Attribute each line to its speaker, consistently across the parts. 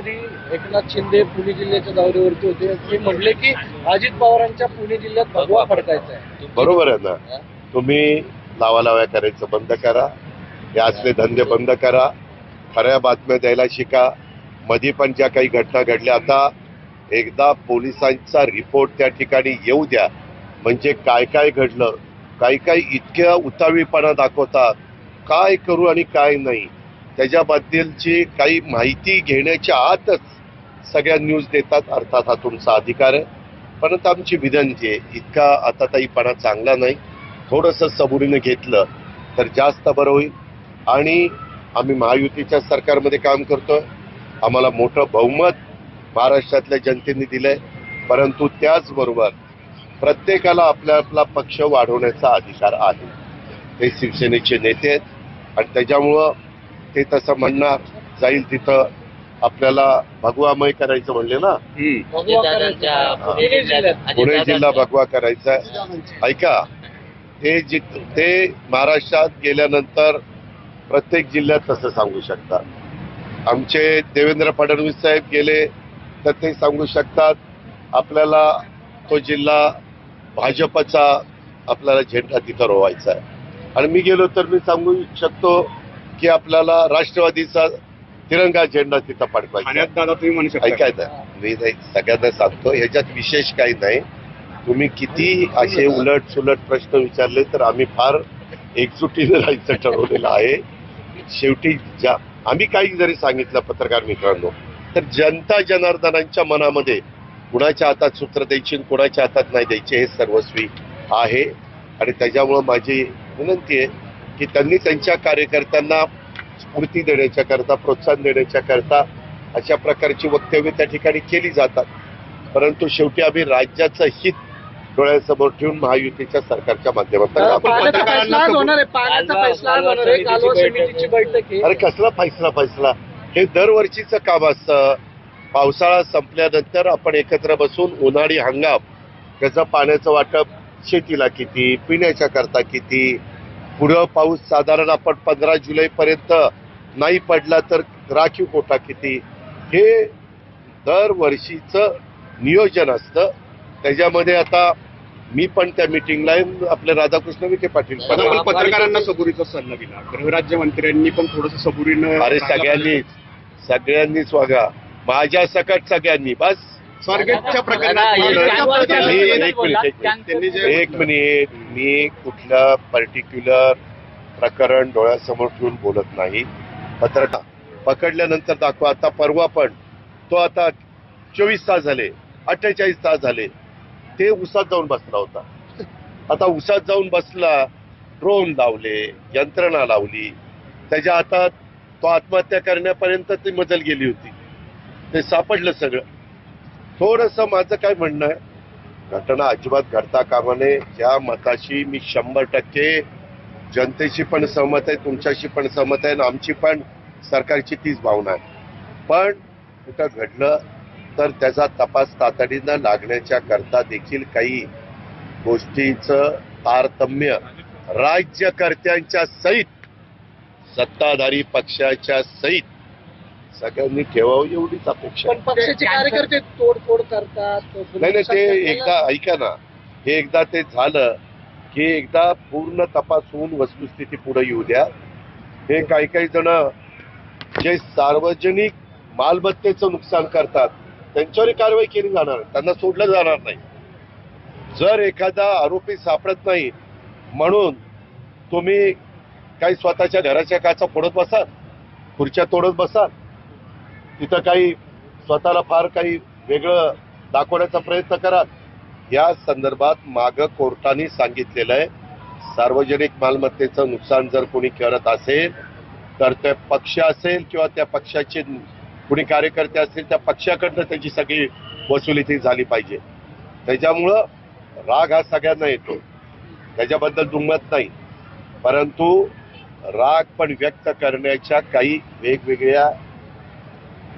Speaker 1: मुख्यमंत्री एकनाथ शिंदे पुणे जिल्ह्याच्या दौऱ्यावरती होते. ते म्हणले की अजित पवारांच्या पुणे जिल्ह्यात भगवा फडकायचा आहे.
Speaker 2: बरोबर आहे ना. तुम्ही लावा लाव्या करायचं बंद करा. हे असले धंदे बंद करा. खऱ्या बातम्या द्यायला शिका. मध्ये पण ज्या काही घटना घडल्या आता एकदा पोलिसांचा रिपोर्ट त्या ठिकाणी येऊ द्या. म्हणजे काय काय घडलं? काही काही इतक्या उतावीपणा दाखवतात. काय करू आणि काय नाही? त्याच्याबद्दलची काही माहिती घेण्याच्या आतच सगळ्या न्यूज देतात अर्थात हा तुमचा अधिकार आहे. परंतु आमची विनंती आहे इतका आताताईपणा चांगला नाही. थोडंसं सबुरीनं घेतलं तर जास्त बरं होईल. आणि आम्ही महायुतीच्या सरकारमध्ये काम करतोय. आम्हाला मोठं बहुमत महाराष्ट्रातल्या जनतेने दिलंय. परंतु त्याचबरोबर प्रत्येकाला आपला आपला पक्ष वाढवण्याचा अधिकार आहे. ते शिवसेनेचे नेते आहेत. आणि त्याच्यामुळं ते तसं म्हणणार जाईल तिथं. आपल्याला भगवामय करायचं म्हणले ना?
Speaker 1: भगवा करायचा आहे. पुणे
Speaker 2: जिल्हा भगवा करायचा आहे. ऐका ते जि ते महाराष्ट्रात गेल्यानंतर प्रत्येक जिल्ह्यात तसं सांगू शकतात. आमचे देवेंद्र फडणवीस साहेब गेले तर ते सांगू शकतात आपल्याला तो जिल्हा भाजपचा आपल्याला झेंडा तिथं रोवायचा आहे. आणि मी गेलो तर मी सांगू शकतो की आपल्याला राष्ट्रवादीचा तिरंगा झेंडा तिथं.
Speaker 3: ठाण्यात दादा तुम्ही म्हणू शकता.
Speaker 2: ऐकायचं मी नाही सगळ्यांना सांगतो ह्याच्यात विशेष काही नाही. तुम्ही किती असे उलट सुलट प्रश्न विचारले तर आम्ही फार एकजुटीने राहायचं ठरवलेलं आहे. शेवटी ज्या आम्ही काही जरी सांगितलं पत्रकार मित्रांनो तर जनता जनार्दनांच्या मनामध्ये कुणाच्या हातात सूत्र द्यायची आणि कुणाच्या हातात नाही द्यायचे हे सर्वस्वी आहे. आणि त्याच्यामुळं माझी विनंती आहे की त्यांनी त्यांच्या कार्यकर्त्यांना स्फूर्ती देण्याच्या करता प्रोत्साहन देण्याच्या करता अशा प्रकारची वक्तव्य त्या ठिकाणी केली जातात. परंतु शेवटी आम्ही राज्याचं हित डोळ्यासमोर ठेवून महायुतीच्या सरकारच्या माध्यमातून
Speaker 1: आता
Speaker 2: आपण-
Speaker 1: पाण्याचा फैसला आज होणार आहे पाण्याचा फैसला आज होणार आहे कालवा समितीची बैठक आहे.
Speaker 2: अरे कसला फैसला फैसला? हे दरवर्षीचं काम असतं. पावसाळा संपल्यानंतर आपण एकत्र बसून उन्हाळी हंगाम त्याचं पाण्याचं वाटप शेतीला किती पिण्याच्या करता किती पुढं पाऊस साधारण आपण पंधरा जुलैपर्यंत नाही पडला तर राखीव कोटा किती? हे दरवर्षीचं नियोजन असतं. त्याच्यामध्ये आता मी पण त्या मिटिंगला आपले राधाकृष्ण विखे पाटील
Speaker 3: पत्रकारांना सबुरीचा सल्ला दिला. गृहराज्यमंत्र्यांनी पण थोडस सबुरीनं
Speaker 2: अरे सगळ्यांनीच. सगळ्यांनीच वागा. माझ्या सकट सगळ्यांनी. बस.
Speaker 3: स्वारगेटच्या प्रकरणात
Speaker 2: एक मिनिट मी कुठलं पर्टिक्युलर प्रकरण डोळ्यासमोर ठेवून बोलत नाही. पत्रकार पकडल्यानंतर दाखवा. आता परवा पण तो आता चोवीस तास झाले अठ्ठेचाळीस तास झाले. ते उसात जाऊन बसला होता. आता उसात जाऊन बसला ड्रोन लावले यंत्रणा लावली. त्याच्या हातात तो आत्महत्या करण्यापर्यंत ती मजल गेली होती. ते सापडलं सगळं. थोडंसं माझं काय म्हणणं आहे? घटना अजिबात घडता कामा नये. ज्या मताशी मी शंभर टक्के जनतेशी पण सहमत आहे तुमच्याशी पण सहमत आहे आणि आमची पण सरकारची तीच भावना आहे. पण कुठं घडलं तर त्याचा तपास तातडीनं लागण्याच्या करता देखील काही गोष्टीचं तारतम्य राज्यकर्त्यांच्या सहित सत्ताधारी पक्षाच्या सहित सगळ्यांनी ठेवावं एवढीच अपेक्षा.
Speaker 1: पण पक्षाचे कार्यकर्ते तोडफोड करतात
Speaker 2: नाही नाही ते एकदा ऐका ना हे एकदा ते झालं की एकदा पूर्ण तपास होऊन वस्तुस्थिती पुढे येऊ द्या. हे काही काही जण जे सार्वजनिक मालमत्तेचं नुकसान करतात त्यांच्यावर कारवाई केली जाणार त्यांना सोडलं जाणार नाही. जर एखादा आरोपी सापडत नाही म्हणून तुम्ही काही स्वतःच्या घराच्या काचा फोडत बसाल खुर्च्या तोडत बसाल तिथं काही स्वतःला फार काही वेगळं दाखवण्याचा प्रयत्न करा या संदर्भात माग कोर्टाने सांगितलेलं आहे. सार्वजनिक मालमत्तेचं नुकसान जर कोणी करत असेल तर ते पक्ष असेल किंवा त्या पक्षाचे कोणी कार्यकर्ते असतील त्या पक्षाकडनं त्याची सगळी वसुली ती झाली पाहिजे. त्याच्यामुळं राग हा सगळ्यांना येतो. त्याच्याबद्दल दुमत नाही. परंतु राग पण व्यक्त करण्याच्या काही वेगवेगळ्या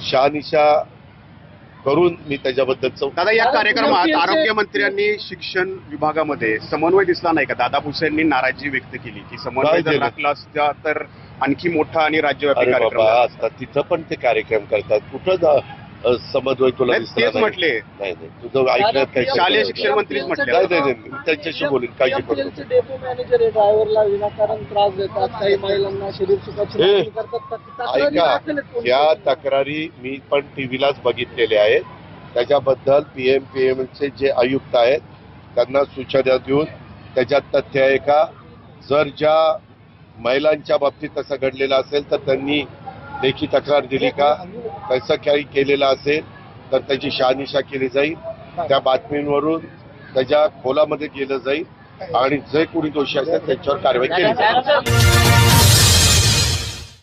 Speaker 2: शहानिशा करून मी त्याच्याबद्दलचं
Speaker 3: दादा या कार्यक्रमात आरोग्यमंत्र्यांनी शिक्षण विभागामध्ये समन्वय दिसला नाही का दादा भुसेंनी नाराजी व्यक्त केली की समन्वय जर? राखला असता तर आणखी मोठा आणि राज्यव्यापी कार्यक्रम.
Speaker 2: आता तिथं पण ते कार्यक्रम करतात कुठं समन्वय तुला
Speaker 3: नाही,
Speaker 2: दिसला
Speaker 3: तेच
Speaker 2: नाही.
Speaker 3: म्हटले.
Speaker 2: नाही नाही. तुझं ऐकण्यात काही
Speaker 3: शालेय
Speaker 2: शंका
Speaker 3: शिक्षण. मंत्रीच म्हटले.
Speaker 2: नाही नाही नाही मी त्यांच्याशी बोलीन. काळजी करू नको.
Speaker 1: डेपो मॅनेजर आहे ड्रायव्हरला विनाकारण त्रास देतात. काही महिलांना शरीर सुखाची
Speaker 2: ए,
Speaker 1: मागणी करतात. तक- तक्रारी
Speaker 2: ऐका.
Speaker 1: दाखल आहेत पोलीस
Speaker 2: या. तक्रारी मी पण टीव्हीलाच बघितलेल्या आहेत. त्याच्याबद्दल पीएम पीएम चे जे आयुक्त आहेत त्यांना सूचना देऊन त्याच्यात तथ्य आहे का? जर ज्या महिलांच्या बाबतीत तसं घडलेलं असेल तर त्यांनी लेखी तक्रार दिली का? तसं काही केलेलं असेल तर त्याची शहानिशा केली जाईल. त्या बातमींवरून त्याच्या खोलामध्ये गेलं जाईल. आणि जे कोणी दोषी असतात त्यांच्यावर कारवाई केली जाईल.